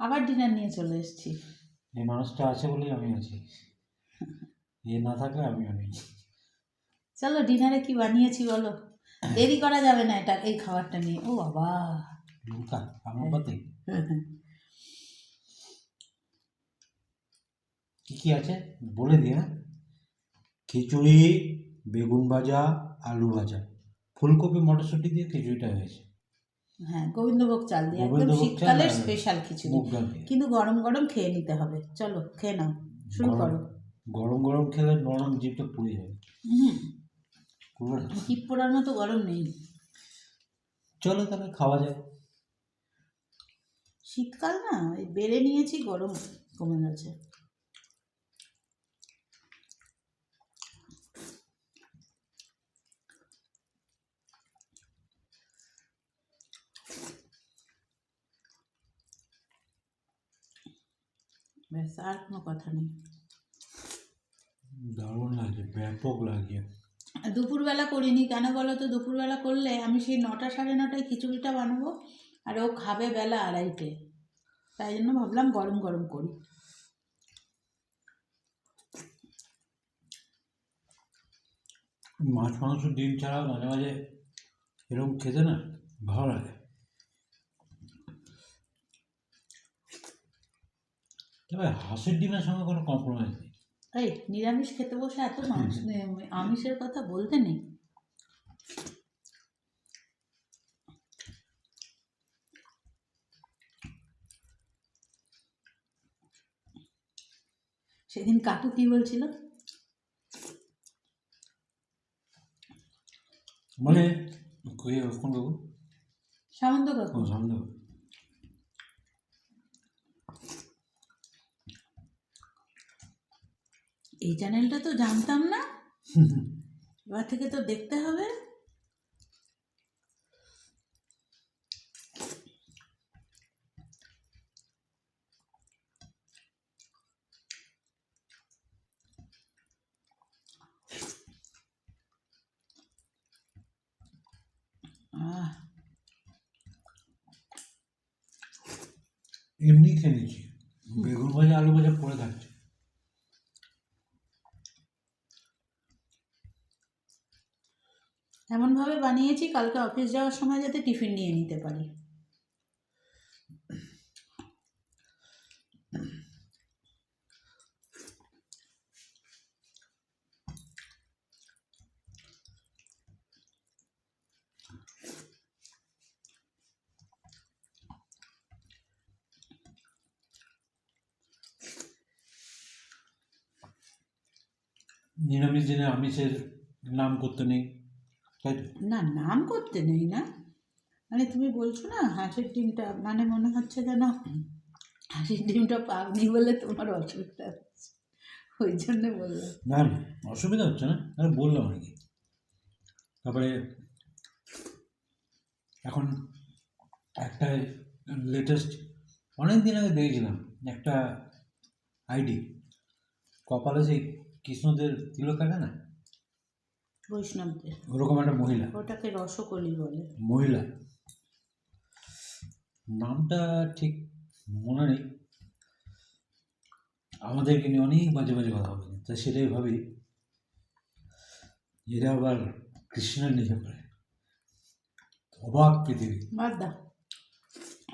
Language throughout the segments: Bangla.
আবার ডিনার নিয়ে চলে এসেছি। এই মানুষটা আছে বলেই আমি আছি। এ না থাকলে আমিও নেই। চলো ডিনারে কি বানিয়েছি বলো? দেরি করা যাবে না এটা এই খাবারটা নিয়ে। ও বাবা। লঙ্কা আমার পাতে কি কি আছে? বলে দিই হ্যাঁ? খিচুড়ি বেগুন ভাজা আলু ভাজা। ফুলকপি মটরশুঁটি দিয়ে খিচুড়িটা হয়েছে। হ্যাঁ গোবিন্দভোগ চাল দিয়ে একদম শীতকালের স্পেশাল খিচুড়ি। কিন্তু গরম গরম খেয়ে নিতে হবে। চলো খেয়ে নাও শুরু করো। গরম গরম খেলে নরম জিভটা পুড়ে যাবে। টিপ পোড়ার মতো গরম নেই। চলো তাহলে খাওয়া যায় শীতকাল না এই বেড়ে নিয়েছি গরম কমে গেছে। ব্যাস আর কোনো কথা নেই। দারুণ লাগে ব্যাপক লাগে। দুপুরবেলা করিনি কেন বলো তো? দুপুরবেলা করলে আমি সেই নটা সাড়ে নটায় খিচুড়িটা বানাবো আর ও খাবে বেলা আড়াইটে। তাই জন্য ভাবলাম গরম গরম করি। মাছ মাংস ডিম ছাড়া মাঝে মাঝে এরকম খেতে না ভালো লাগে। তবে হাঁসের ডিমের সঙ্গে কোনো কম্প্রোমাইজ নেই। এই নিরামিষ খেতে বসে এত মাংস আমিষের কথা বলতে নেই। সেদিন কাকু কি বলছিল? মানে কোন বাবু? সামন্ত কাকু কোন সামনে বাবু। এই চ্যানেলটা তো জানতাম না। এবার থেকে তো দেখতে হবে। এমনি খেয়ে নিচ্ছি বেগুন ভাজা আলু ভাজা পড়ে থাকছে এমনভাবে বানিয়েছি, কালকে অফিস যাওয়ার সময় যাতে টিফিন নিয়ে নিতে পারি। নিরামিষ দিনে আমিষের নাম করতে নেই। তাই তো? না নাম করতে নেই না। মানে তুমি বলছো না হাঁসের ডিমটা মানে মনে হচ্ছে যেন হাঁসের ডিমটা পাবনি বলে তোমার অসুবিধা হচ্ছে। ওই জন্য বললাম। না না অসুবিধা হচ্ছে না। আরে বললাম আর কি। তারপরে এখন একটা লেটেস্ট অনেক দিন আগে দেখেছিলাম একটা আইডি। কপালে সেই কৃষ্ণদের তিলক কাটে না? বৈষ্ণবদের। ওরকম একটা মহিলা। ওটাকে রসকলি বলে। মহিলা। নামটা ঠিক মনে নেই। আমাদেরকে নিয়ে অনেক বাজে বাজে কথা বলে। তা সেটাই ভাবি। এরা আবার কৃষ্ণের নিজে করে অবাক পৃথিবী। বাদ দাও।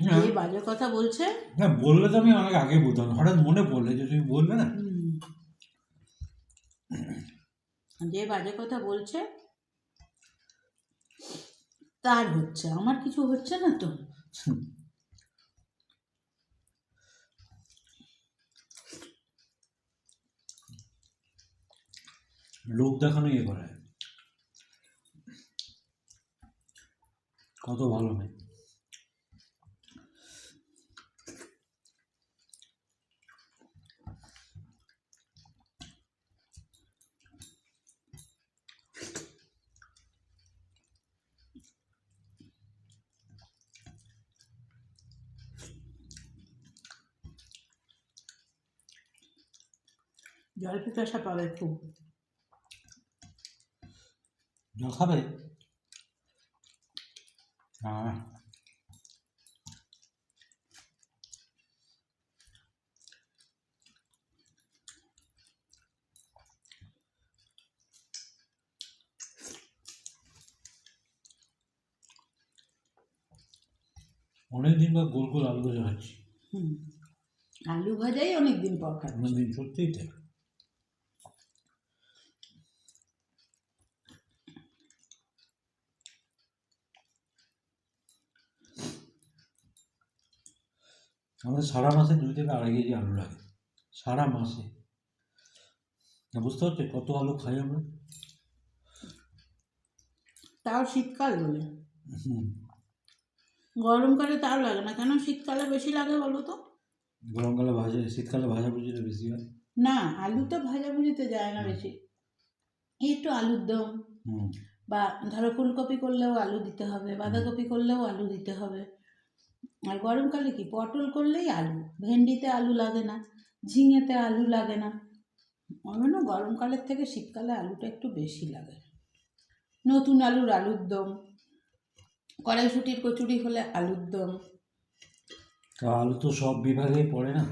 হ্যাঁ। বাজে কথা বলছে? না বললে তো আমি অনেক আগে বুঝতাম। হঠাৎ মনে পড়লে যে তুমি বলবে না হুম, যে বাজে কথা বলছে। তার হচ্ছে, আমার কিছু হচ্ছে না তো? লোক দেখানো ইয়ে করে। কত ভালো মেয়ে। জল পিপাসা পাবে খুব। জল খাবে? হ্যাঁ। অনেকদিন পর গোল গোল আলু ভাজা খাচ্ছি। আলু ভাজাই অনেকদিন পর খাচ্ছি। অনেকদিন সত্যিই থাকে আমাদের সারা মাসে দুই থেকে আড়াই কেজি আলু লাগে। সারা মাসে। বুঝতে পারছ কত আলু খাই আমরা? তাও শীতকাল বলে। গরমকালে তাও লাগে না। কেন শীতকালে বেশি লাগে বলো তো? গরমকালে ভাজা শীতকালে ভাজা ভুজিটা বেশি হয়? না আলু তো ভাজাভুজিতে যায় না বেশি। একটু আলুর দম। বা ধরো ফুলকপি করলেও আলু দিতে হবে বাঁধাকপি করলেও আলু দিতে হবে। আর গরমকালে কি পটল করলেই আলু ভেন্ডিতে আলু লাগে না ঝিঙেতে আলু লাগে না। জন্য গরমকালের থেকে শীতকালে আলুটা একটু বেশি লাগে। নতুন আলুর আলুর দম কড়াইশুটির কচুরি হলে আলুর দম। তা আলু তো সব বিভাগেই পড়ে না।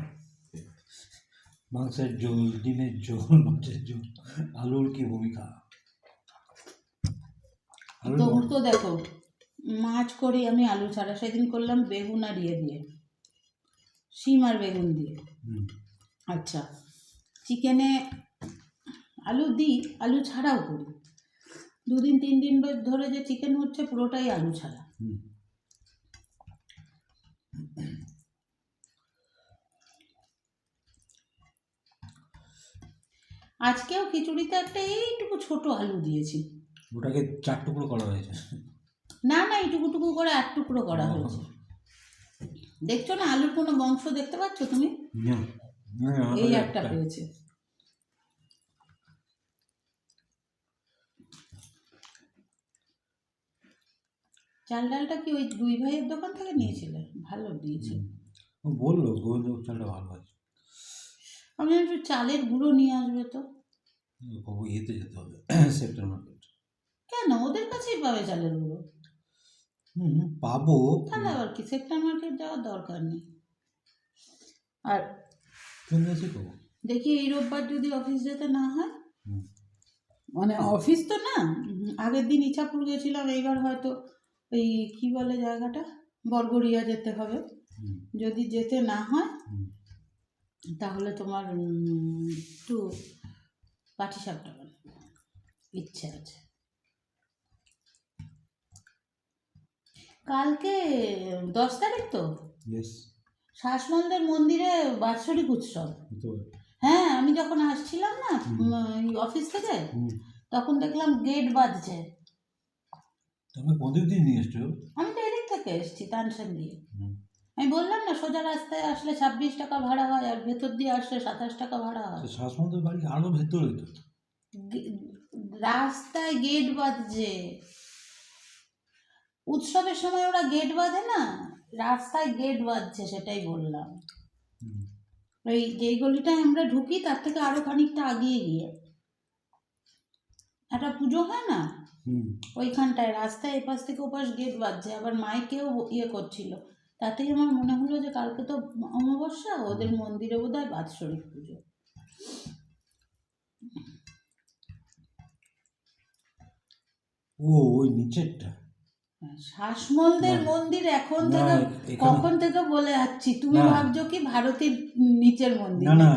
মাংসের ঝোল ডিমের ঝোল মাছের ঝোল আলুর কি ভূমিকা? তোমরা তো দেখো মাছ করি আমি আলু ছাড়া। সেদিন করলাম বেগুন আর ইয়ে দিয়ে। শিম আর বেগুন দিয়ে। আচ্ছা চিকেনে আলু দিই আলু ছাড়াও করি। দুদিন তিন দিন ধরে যে চিকেন হচ্ছে পুরোটাই আলু ছাড়া। আজকেও খিচুড়িতে একটা এইটুকু ছোট আলু দিয়েছি। ওটাকে চার টুকরো করা হয়েছে। না না এইটুকু টুকু করে এক টুকরো করা হয়েছে। দেখছ না আলুর কোনো বংশ দেখতে পাচ্ছ তুমি? এই একটা পেয়েছে চাল ডালটা কি ওই দুই ভাইয়ের দোকান থেকে নিয়েছিলে? ভালো দিয়েছে। বলল গোবিন্দ চালটা ভালো আছে। আমি একটু চালের গুঁড়ো নিয়ে আসবে তো। ইয়েতে যেতে হবে সেক্টর মার্কেট কেন? ওদের কাছেই পাবে চালের গুঁড়ো। হুম পাবো। তাহলে আবার কি? সেক্টর মার্কেট যাওয়ার দরকার নেই। আর দেশে পাবো? দেখি এই রোববার যদি অফিস যেতে না হয়। মানে অফিস তো না আগের দিন ইচ্ছাপুর গেছিলাম এইবার হয়তো ওই কি বলে জায়গাটা? বরগড়িয়া যেতে হবে। যদি যেতে না হয় তাহলে তোমার একটু পাটি সাপটা ইচ্ছে আছে। কালকে দশ তারিখ তো? শ্বাসমন্দের মন্দিরে বাৎসরিক উৎসব। হ্যাঁ আমি যখন আসছিলাম না অফিস থেকে তখন দেখলাম গেট বাজছে। তুমি কোন দিক দিয়ে নিয়ে এসছো? আমি তো এদিক থেকে এসেছি তানসেন দিয়ে। আমি বললাম না সোজা রাস্তায় আসলে ছাব্বিশ টাকা ভাড়া হয় আর ভেতর দিয়ে আসলে সাতাশ টাকা ভাড়া হয়। শ্বাসমন্দের বাড়ি আরও ভেতরে তো। রাস্তায় গেট বাঁধছে উৎসবের সময় ওরা গেট বাঁধে না? রাস্তায় গেট বাঁধছে সেটাই বললাম। ওই যেই গলিটায় আমরা ঢুকি তার থেকে আরও খানিকটা আগিয়ে গিয়ে। একটা পুজো হয় না? ওইখানটায় রাস্তায় এপাশ থেকে ওপাশ গেট বাজছে আবার মাইকেও ইয়ে করছিল। তাতেই আমার মনে হলো যে কালকে তো অমাবস্যা ওদের মন্দিরে বোধ হয় বাৎসরিক পুজো। ও ওই নিচেরটা। শ্বাসমলদের না। মন্দির এখন থেকে কখন থেকে বলে যাচ্ছি? তুমি ভাবছ কি ভারতের নিচের মন্দির? না না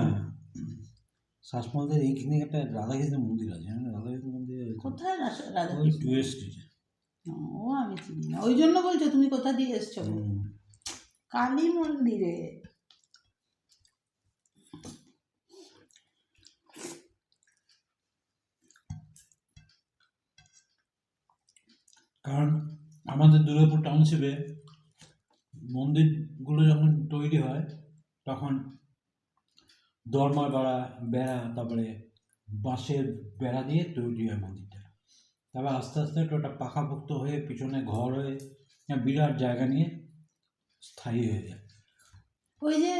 শ্বাসমন্দের এইখানে একটা রাধাকৃষ্ণ মন্দির আছে রাধাকৃষ্ণ মন্দির কোথায় রাস- রাধা ওই কৃষ্ণ? টুয়েস্ট স্ট্রিটে ও আমি চিনি না। ওই জন্য বলছো তুমি কোথা দিয়ে এসছো? কালী মন্দিরে। কারণ আমাদের দুর্গাপুর টাউনশিপে মন্দিরগুলো যখন তৈরি হয় তখন দরমা বেড়া বেড়া তারপরে বাঁশের বেড়া দিয়ে তৈরি হয় মন্দিরটা। তারপর আস্তে আস্তে একটু ওটা পাকাপোক্ত হয়ে পিছনে ঘর হয়ে বিরাট জায়গা নিয়ে স্থায়ী হয়ে যায়। ওই যে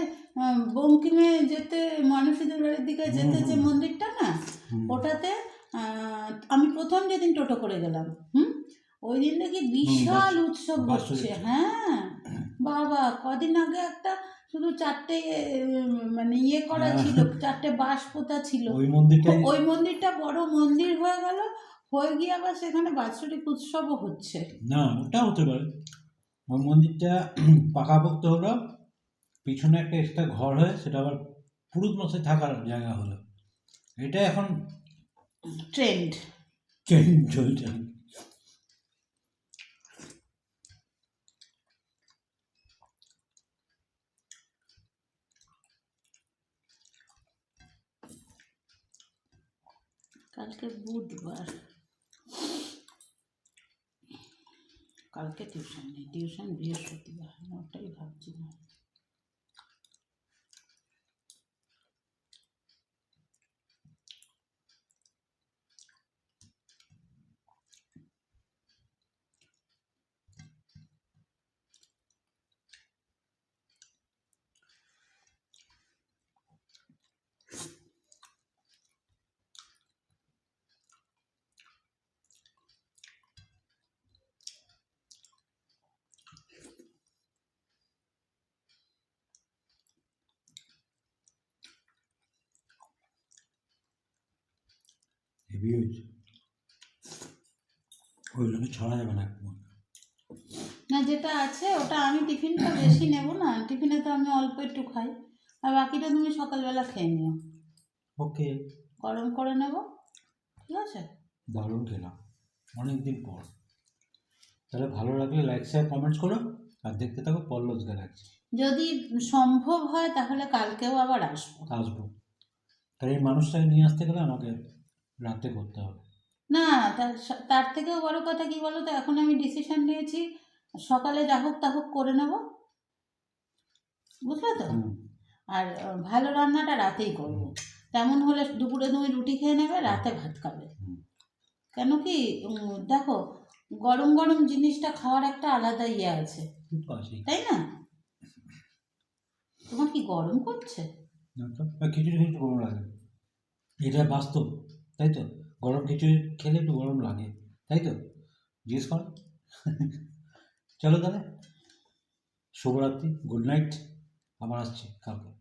বঙ্কিমে যেতে মানুষদের বাড়ির দিকে যেতে যে মন্দিরটা না ওটাতে আমি প্রথম যেদিন টোটো করে গেলাম হুম? ওই দিন দেখি বিশাল উৎসব হচ্ছে। হ্যাঁ। বাবা কদিন আগে একটা শুধু চারটে মানে ইয়ে করা হ্যাঁ। ছিল চারটে বাঁশ পোতা ছিল। ওই মন্দিরটাই ওই মন্দিরটা বড় মন্দির হয়ে গেল হয়ে গিয়ে আবার সেখানে বাৎসরিক উৎসবও হচ্ছে। না ওটা হতে পারে। ওই মন্দিরটা পাকাপোক্ত হলো পিছনে একটা এক্সট্রা ঘর হয়ে সেটা আবার পুরুষ মশাই থাকার জায়গা হলো। এটা এখন ট্রেন্ড ট্রেন চলছে। কালকে বুধবার। কালকে টিউশন নেই টিউশন বৃহস্পতিবার আমি ওটাই ভাবছি হেভি হয়েছে ওইগুলো ছড়া যাবে না না যেটা আছে ওটা আমি টিফিনটা বেশি নেব না। টিফিনে তো আমি অল্প একটু খাই। আর বাকিটা তুমি সকালবেলা খেয়ে নিও। ওকে। গরম করে নেব। ঠিক আছে? দারুণ খেলাম। অনেক দিন পর। তাহলে ভালো লাগলে লাইক শেয়ার কমেন্টস করো। আর দেখতে থাকো পল্লস গ্যালাক্সি যদি সম্ভব হয় তাহলে কালকেও আবার আসব। আসব। তার এই মানুষটাকে নিয়ে আসতে গেলে আমাকে রাতে করতে হবে। না তার তার থেকেও বড় কথা কি বলো তো এখন আমি ডিসিশন নিয়েছি সকালে যা হোক তা হোক করে নেব। বুঝলে তো? আর ভালো রান্নাটা রাতেই করব। তেমন হলে দুপুরে তুমি রুটি খেয়ে নেবে রাতে ভাত খাবে। কেন কি দেখো গরম গরম জিনিসটা খাওয়ার একটা আলাদা ইয়ে আছে। তাই না? তোমার কি গরম করছে? আর খিচুড়ি গরম লাগে এটা বাস্তব। তাই তো? গরম খিচুড়ি খেলে একটু গরম লাগে, তাই তো? জিজ্ঞেস কর। চলো তাহলে। শুভরাত্রি, গুড নাইট। আবার আসছি কালকে।